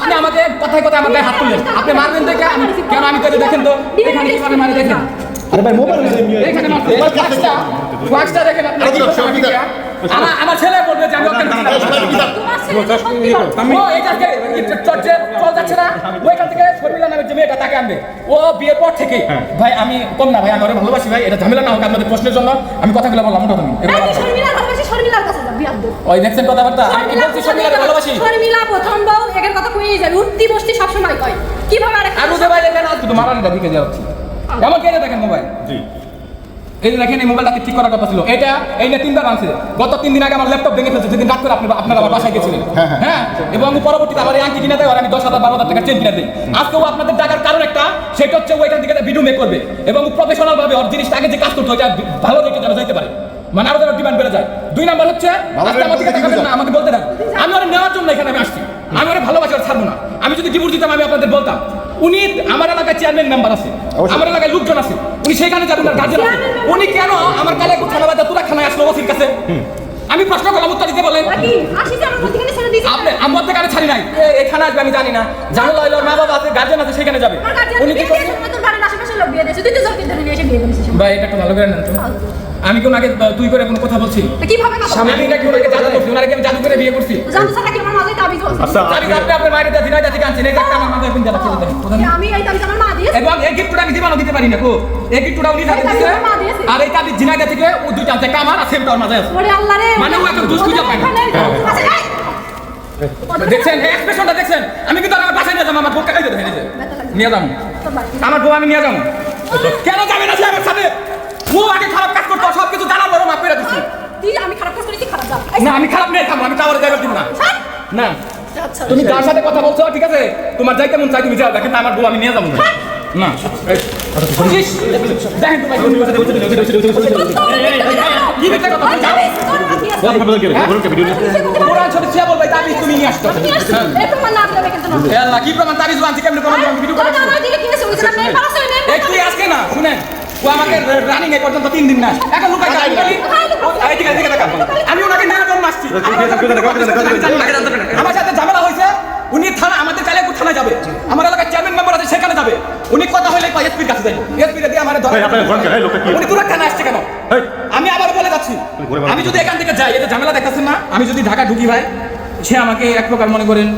আপনি আমাকে কথায় কথায় আমার গায়ে হাত তুললেন। আপনি মারবেন দেখে আমি কেন আমি তোকে দেখেন তো? এখানে কীভাবে মারে দেখেন? আরে ভাই মোবাইল এখানে ফ্লাক্সটা ফ্লাক্সটা দেখেন আপনি? আমার আমার ছেলে বলবে যে আমি ওকে ও এটা চর্চে চল যাচ্ছে না। ওইখান থেকে শর্মিলা নামের যে মেয়েটা তাকে আনবে। ও বিয়ের পর থেকে ভাই আমি কম না ভাই আমি ভালোবাসি ভাই। এটা ঝামেলা না হোক আপনাদের প্রশ্নের জন্য। আমি কথাগুলো বললাম ওই দেখছেন কথাবার্তা? আমি কি বলছি শর্মিলাকে ভালোবাসি? শর্মিলা প্রথম বউ একের কথা কইই উঠতি বসতি সবসময় কয়। কীভাবে আর ভাই মারানিটা দিকে এমন কেন দেখেন মোবাইল? জি। এই দেখেন এই মোবাইলটাকে ঠিক করার কথা ছিল। এটা এই নিয়ে তিনবার ভাঙছে গত তিন দিন আগে আমার ল্যাপটপ ভেঙে ফেলছে যেদিন রাত করে আপনি আপনারা আমার বাসায় গেছিলেন। হ্যাঁ এবং পরবর্তীতে আমার এই আংটি কিনে দেয় আর আমি দশ হাজার বারো হাজার টাকা চেন কিনে দিই। আজকেও আপনাদের টাকার কারণ একটা সেটা হচ্ছে থেকে ভিডিও মেক করবে। এবং প্রফেশনাল ভাবে ওর জিনিসটা আগে যে কাজ করতো ওইটা ভালো রেটে যেন যাইতে পারে। মানে আরও ডিমান্ড বেড়ে যায়। দুই নাম্বার হচ্ছে আমাকে বলতে দেন। আমি ওরা নেওয়ার জন্য এখানে আমি আসছি। আমি ওরা ভালোবাসি ওরা ছাড়বো না। আমি যদি ডিভোর্স দিতাম আমি আপনাদের বলতাম। উনি আমার এলাকায় চেয়ারম্যান মেম্বার আছে। আমার এলাকায় লোকজন আছে। উনি সেখানে যাবেন না গার্জেন উনি কেন আমার কালে থানা বাজার তুরা খানায় আসলো ওসির কাছে? আমি প্রশ্ন করলাম উত্তর দিতে বলেন। আমার আপনি আমার থেকে ছাড়ি নাই। এখানে আসবে আমি জানি না। জানো লাইলো মা বাবা আছে গার্জেন আছে সেখানে যাবে। উনি কি ভাই এটা একটু ভালো করে নেন তো। আমি কোন আগে তুই করে কোনো কথা বলছি? কীভাবে আমি নাকি ওনাকে জাদু করছি? ওনাকে আমি জাদু করে বিয়ে করছি? জানতো স্যার নাকি আমার মাঝে আচ্ছা আমি আপনি আপনার এই আমার মাথায় পিন জ্বালাচ্ছে দেখেন কোথায়? আমি এই দাবি আমার মা দিয়েছে। এবং এই গিফটটা আমি দিবানো দিতে পারি না কো এই গিফটটা উনি থাকে এই তাবিজ দিছে আমার মা দিয়েছে। আর এই তাবিজ জিনাইদা থেকে ও দুইটা আছে কামার আর সেমটা ওর মাঝে আছে। ওরে আল্লাহ রে মানে ও একজন দুষ্ট খুঁজে পায় না। দেখছেন? এই এক্সপ্রেশনটা দেখছেন? আমি কিন্তু আর আমার বাসায় নিয়ে যাব আমার বউকে খাইতে দেখেন নিয়ে যাব আমার বউ আমি নিয়ে যাব। কেন যাবে না সে আমার সাথে? ও আগে খারাপ কাজ করতো সব কিছু জানার পরও মাফ করে দিচ্ছি তুই আমি খারাপ কাজ করেছি খারাপ যা না আমি খারাপ নেই থামো আমি টাওয়ারে যাইবার দিন না না আচ্ছা তুমি যার সাথে কথা বলছো ঠিক আছে তোমার যাইতে মন চাই তুমি যাও দেখেন আমার বউ আমি নিয়ে যাব না আমাকে রানিং এ পর্যন্ত তিন দিন না এখন আমি ওনাকে আমার সাথে ঝামেলা হয়েছে উনি থানা আমাদের কালিয়াপুর থানায় যাবে। আমার এলাকার চেয়ারম্যান মেম্বার আছে সেখানে যাবে। উনি কথা হইলে এসপির কাছে যাই এসপি দিয়ে আমার কেন? উনি দূরে থানা আসছে কেন? আমি আবার বলে যাচ্ছি। আমি যদি এখান থেকে যাই এটা ঝামেলা দেখাচ্ছেন না। আমি যদি ঢাকা ঢুকি ভাই সে আমাকে এক প্রকার মনে করেন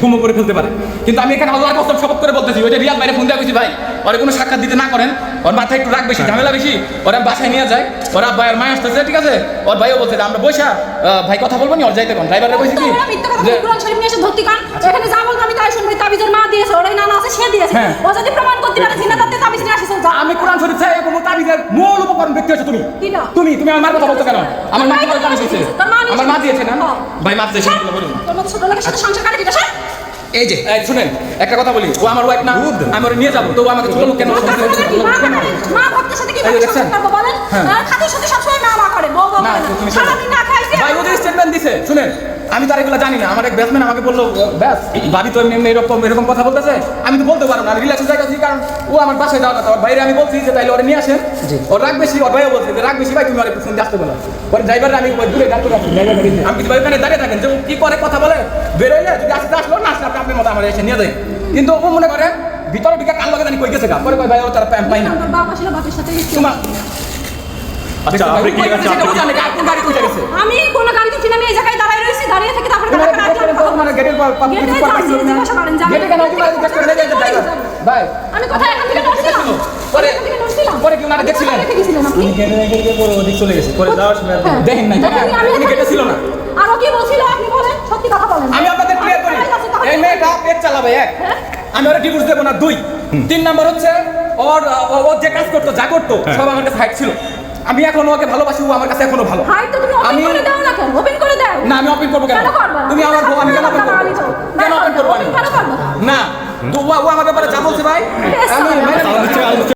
গুমো করে ফেলতে পারে। কিন্তু আমি এখানে আল্লাহর কসম শপথ করে বলতেছি ওইটা রিয়াদ বাইরে ফোন দেওয়া গেছি ভাই ওরা কোনো সাক্ষাৎ দিতে না করেন ওর মাথায় একটু রাগ বেশি ঝামেলা বেশি। ওরা বাসায় নিয়ে যায়। ওরা ভাইয়ের মায় আসতেছে ঠিক আছে? ওর ভাইও বলছে আমরা বৈশা ভাই কথা বলব নি ওর যাইতে কোন ড্রাইভারে কইছি কি যে এখানে যা বলব আমি তাই শুনব। তাবিজের মা দিয়েছে ওরাই নানা আছে সে দিয়েছে। হ্যাঁ। ও যদি প্রমাণ করতে পারে জিনা তাতে তাবিজ নিয়ে আসিস আমি কোরআন শরীফ চাই কোনো তাবিজের মূল উপকরণ ব্যক্তি হচ্ছে তুমি? তুমি তুমি আমার মার কথা বলছো কেন? আমার মা কি করে দিয়েছে। আমার মা দিয়েছে না? হ্যাঁ। ভাই মা দিয়েছে বলুন। তোর মতো ছোট লোকের সাথে সংসার কাটে দিটা এই যে শুনেন একটা কথা বলি। ও আমার ওয়াইফ না আমি ওর নিয়ে যাব তো আমাকে ছোট লোক কেন মা ভক্তের সাথে কি বলেন? হ্যাঁ। খাতির সাথে সবসময় মা মা করে বউ বউ না, তুমি না খাইছে ভাই ওদের স্টেটমেন্ট দিছে শুনেন। আমি তো আর এগুলো জানি না। আমার এক ব্যাটসম্যান আমাকে বলল ব্যাস ভাবি তো এমনি এরকম এরকম কথা বলতেছে। আমি তো বলতে পারব না রিলেশন জায়গা থেকে কারণ ও আমার বাসায় যাওয়ার কথা। ওর বাইরে আমি বলছি যে তাইলে ওরা নিয়ে আসেন। ওর রাগ বেশি ওর ভাইও বলছে রাগ বেশি ভাই তুমি ওর ফোন আসতে বলো। ওর ড্রাইভার আমি ওই দূরে ড্রাইভার আমি কিছু ভাই ওখানে দাঁড়িয়ে থাকেন যে কি করে কথা বলে বেরোইলে যদি আসতে আসলো না আসলে আপনি আপনার মতো আমার এসে নিয়ে যায় কিন্তু ও মনে করে ভিতরে ঢুকে কান লাগে জানি কই গেছে গা? পরে কই ভাই ও তার পাই না। তোমার আচ্ছা আপনি কি কই আমি কোনো গাড়ি তুলছি না আমি এই জায়গায় দাঁড়ায় রয়েছি দাঁড়িয়ে থেকে তারপরে তোমার কাকা কাকা গেটের কথা গেটের পর পর গেটে কিছু করা যাচ্ছি, ছিল না জিজ্ঞাসা করেন, যাবেন? গেটে কেন তুমি জিজ্ঞাসা করে লেগে যাবে। ভাই। আমি কোথায়? এখান থেকে নড়ছিলাম পরে এখান থেকে নড়ছিলাম পরে কি ওনারা দেখছিলেন রেখে গেছিলেন গেটে পরে ওদিক চলে গেছে পরে যাওয়ার সময় হ্যাঁ। দেখেন না? উনি গেটে ছিল না। আরও কি বলছিল? আপনি বলেন সত্যি কথা বলেন। আমি আপনাদের ক্লিয়ার করি। কোথায় যাচ্ছি তাহলে? এই মেয়েটা পেট চালাবে এক। হ্যাঁ? আমি ওরা ডিভোর্স দেবো না দুই। তিন নাম্বার হচ্ছে ওর ও- ও যে কাজ করতো যা করতো সব আমার কাছে হাইট ছিল। আমি এখন ওকে ভালোবাসি ও আমার কাছে এখনও ভালো। হাই তো তুমি ওপেন আমি করে দাও না কেন? ওপেন করে দাও। না আমি ওপেন করব কেন? তুমি আমার বউ আমি কেন ওপেন করব? কেন ওপেন করব না? তো ও আমার ব্যাপারে যা বলছে ভাই আমি।